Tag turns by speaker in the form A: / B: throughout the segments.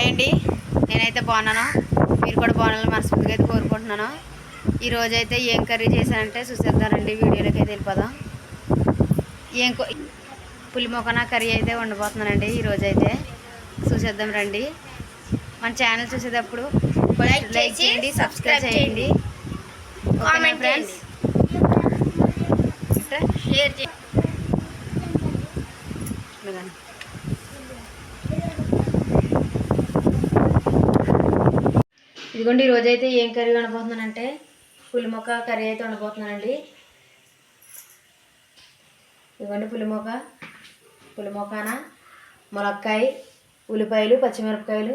A: Hi అండి. నేనైతే బాగున్నాను. మీరు కూడా బాగున్నాను మనస్ఫూర్తిగా అయితే కోరుకుంటున్నాను. ఈ రోజు అయితే ఏం కర్రీ చేశానంటే చూసేద్దానండి వీడియోలోకి అయితే వెళ్ళిపోదాం. ఏం కూ- పులి మొక్కన కర్రీ అయితే వండబోతున్నానండి ఈ రోజు అయితే చూసేద్దాం రండి. మన ఛానల్ చూసేటప్పుడు లైక్ చేయండి సబ్స్క్రైబ్ చేయండి. ఫ్రెండ్స్?
B: షేర్ చేయండి.
A: ఇదిగోండి ఈరోజు అయితే ఏం కర్రీ వండబోతున్నానంటే పులిమొక్క కర్రీ అయితే వండబోతున్నానండి. ఇదిగోండి పులిమొక్క పులిమొక్కన ములక్కాయ ఉల్లిపాయలు పచ్చిమిరపకాయలు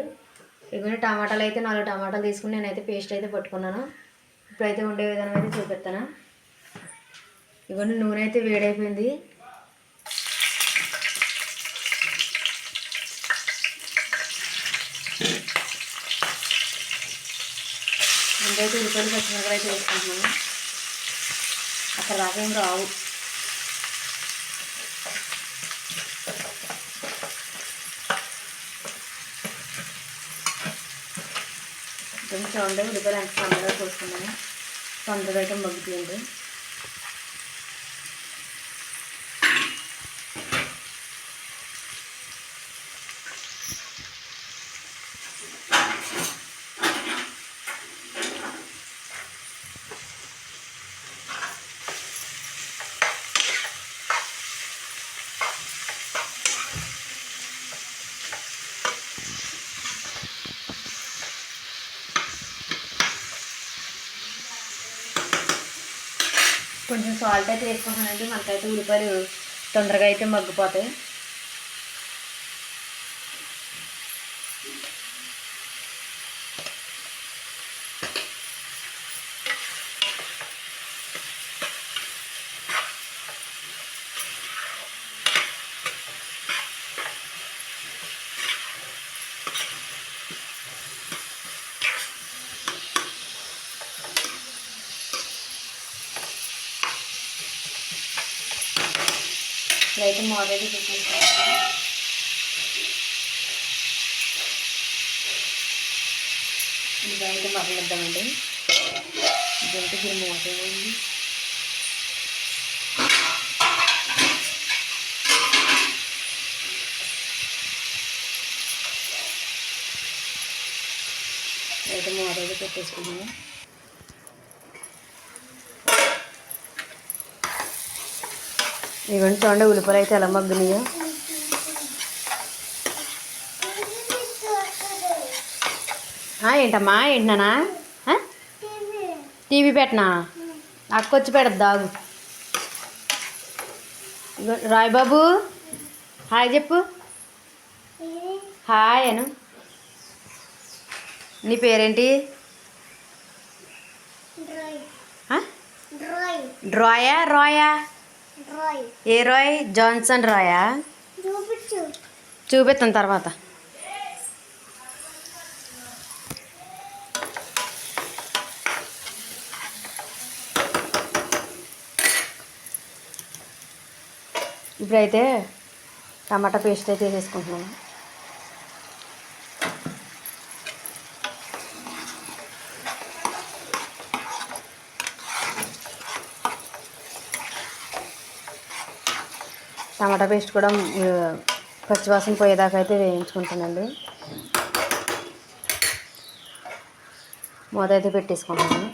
A: ఇదిగోండి టమాటాలు అయితే నాలుగు టమాటాలు తీసుకుని నేనైతే పేస్ట్ అయితే పట్టుకున్నాను. ఇప్పుడైతే ఉండే విధానం అయితే చూపిస్తాను ఇదిగోండి నూనె అయితే వేడైపోయింది. ముందైతే ఉల్లిపాయలు పచ్చిమిరపకాయలు అయితే వేసుకుంటున్నాను. అక్కడ దాకా ఏం రావు. కొంచెం ఉండే ఉల్లిపాయలు ఎంత తొందరగా కోసుకున్నాను. తొందరగా అయితే మగ్గుతుంది కొంచెం సాల్ట్ అయితే వేసుకుంటానండి. మనకైతే ఉల్లిపాయలు తొందరగా అయితే మగ్గిపోతాయి. ఇప్పుడైతే మూత చూపించాను ఇదైతే ఇంకా మరలిద్దామండి ఇదంటే దీని మూత అయితే మూత పెట్టేసుకున్నాము ఇవన్నీ చూడండి ఉల్లిపాయలు అయితే ఎలా మగ్గునాయో. ఏంటమ్మా? ఏంటనా టీవీ పెట్టనా? అక్కొచ్చి పెడద్దాగు రాయ్ బాబు హాయ్ చెప్పు. హాయ్ అను. నీ పేరేంటి? డ్రాయా రాయా? ఏ రాయ్? జాన్సన్ రాయా? చూపిస్తాను తర్వాత. ఇప్పుడైతే టమాటా పేస్ట్ అయితే వేసేసుకుంటున్నాను టమాటా పేస్ట్ కూడా పచ్చివాసన పోయేదాకా అయితే వేయించుకుంటానండి. మూత అయితే పెట్టేసుకుంటాను.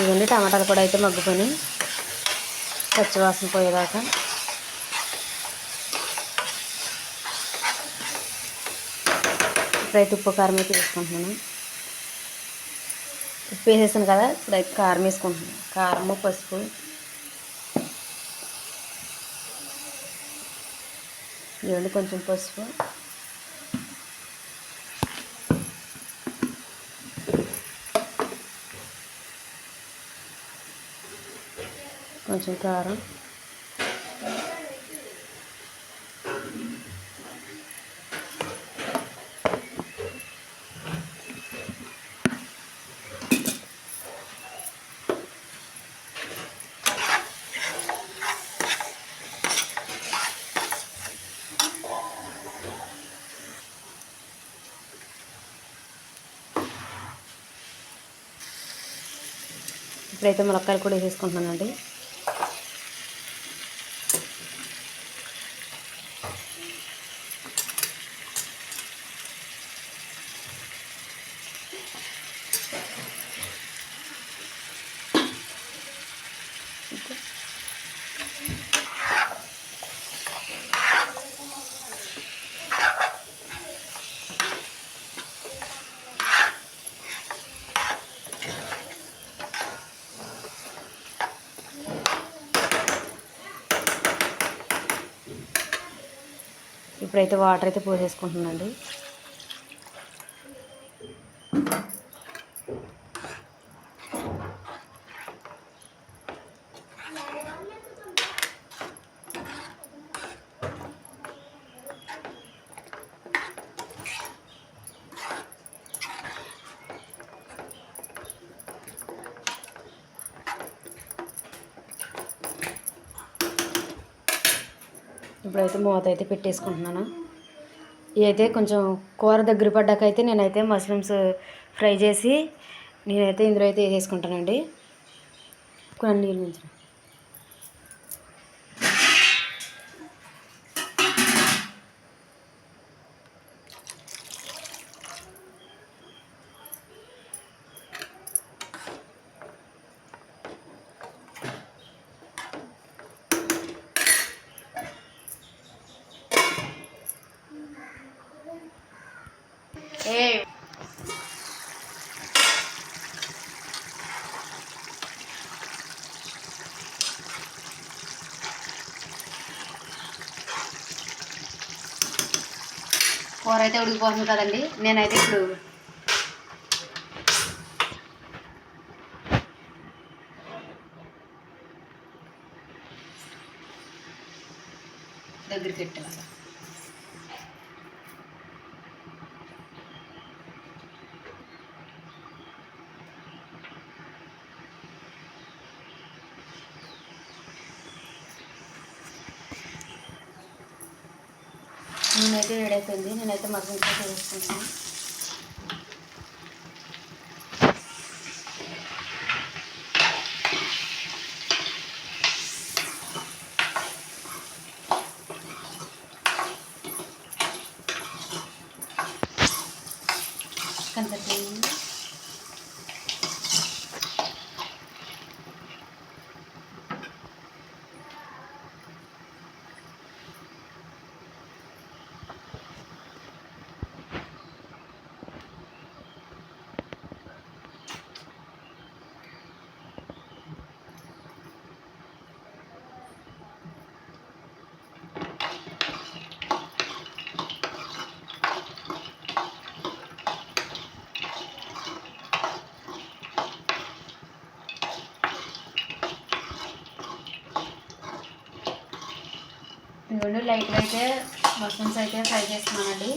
A: ఇవన్నీ టమాటాలు కూడా అయితే మగ్గుకొని పచ్చివాసన పోయేదాకా. ఇప్పుడైతే ఉప్పు కారం అయితే వేసుకుంటున్నాను. ఉప్పు వేసేసాను కదా ఇప్పుడైతే కారం వేసుకుంటున్నాను. కారము పసుపు. ఇవ్వండి కొంచెం పసుపు. కొంచెం కారం. ఇప్పుడైతే ములక్కాయలు కూడా వేసేసుకుంటున్నానండి. ఇప్పుడైతే వాటర్ అయితే పోసేసుకుంటున్నానండి. ఇప్పుడైతే మూత అయితే పెట్టేసుకుంటున్నాను. ఇదైతే కొంచెం కూర దగ్గర పడ్డాకైతే నేనైతే మష్రూమ్స్ ఫ్రై చేసి నేనైతే ఇందులో అయితే వేసేసుకుంటానండి. కొన్ని నీళ్ళు నుంచి
B: ఏ
A: కూర అయితే ఉడికిపోతుంది కదండి. నేనైతే ఇప్పుడు దగ్గరికి పెట్టాలి నేనైతే వేడైపోయింది నేనైతే మసాలా అయితే వేసుకుంటాను కనపడుతుంది రెండు లైట్గా అయితే మష్రూమ్స్ అయితే ఫ్రై చేస్తున్నానండి.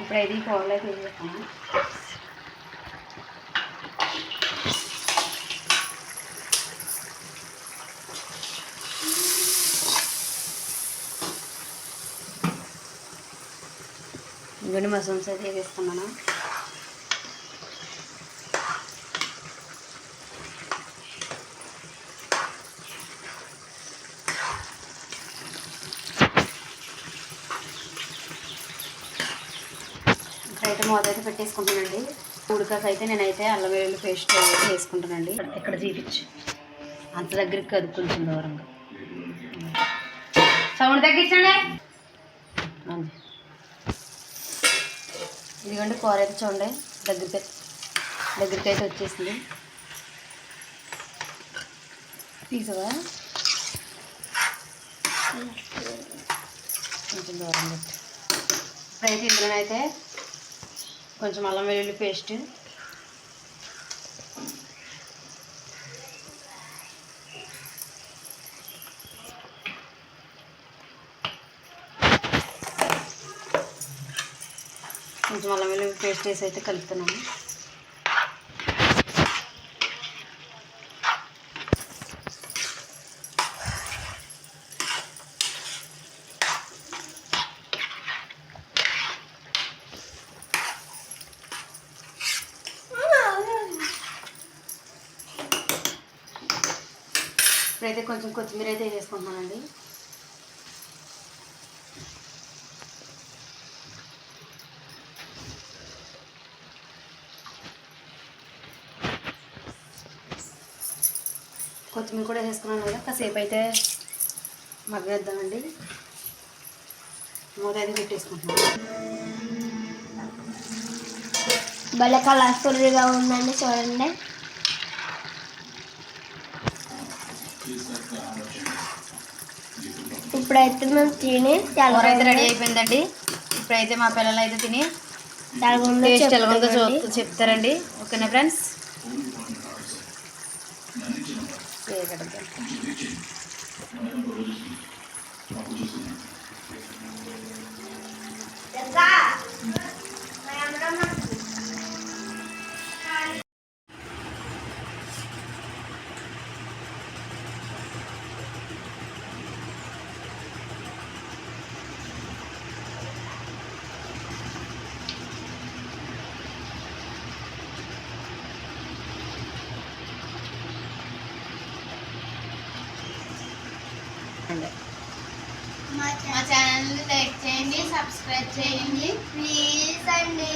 A: అయితే ఈ కూరలో అయితే వేసేస్తాను ఇంకొన్ని మష్రూమ్స్ అయితే వేసేస్తున్నాను మనం? మూత అయితే పెట్టేసుకుంటానండి. ఉడకాక అయితే నేనైతే అల్లం వెల్లుల్లి పేస్ట్ అయితే వేసుకుంటానండి. ఇక్కడ చూపించు అంత దగ్గరికి కదు కొంచెం దూరంగా సౌండ్ తగ్గించండి. ఇదిగోండి కూర అయితే చూడండి. దగ్గరికి దగ్గరికి అయితే వచ్చేసింది. తీసవా? కొంచెం దూరం పెట్టు. ఇప్పుడైతే ఇందులోనైతే కొంచెం అల్లం వెల్లుల్లి పేస్ట్. కొంచెం అల్లం వెల్లుల్లి పేస్ట్ వేసి అయితే కలుపుతున్నాను. ఇప్పుడైతే కొంచెం కొత్తిమీర అయితే వేసుకుంటున్నానండి. కొత్తిమీర కూడా వేసుకున్నాను కదా కాసేపు అయితే మగ్గేద్దామండి. మూత అయితే పెట్టేసుకుంటున్నాను.
B: భలే కలర్ఫుల్గా ఉందండి చూడండి. ఇప్పుడైతే మేము తిని
A: కూర అయితే రెడీ అయిపోయిందండి. ఇప్పుడైతే మా పిల్లలు అయితే తిని టేస్ట్ ఎలా ఉందో చెప్తారండి. ఓకేనా ఫ్రెండ్స్
B: మా ఛానల్ లైక్ చేయండి సబ్స్క్రైబ్ చేయండి. ప్లీజ్ అండి.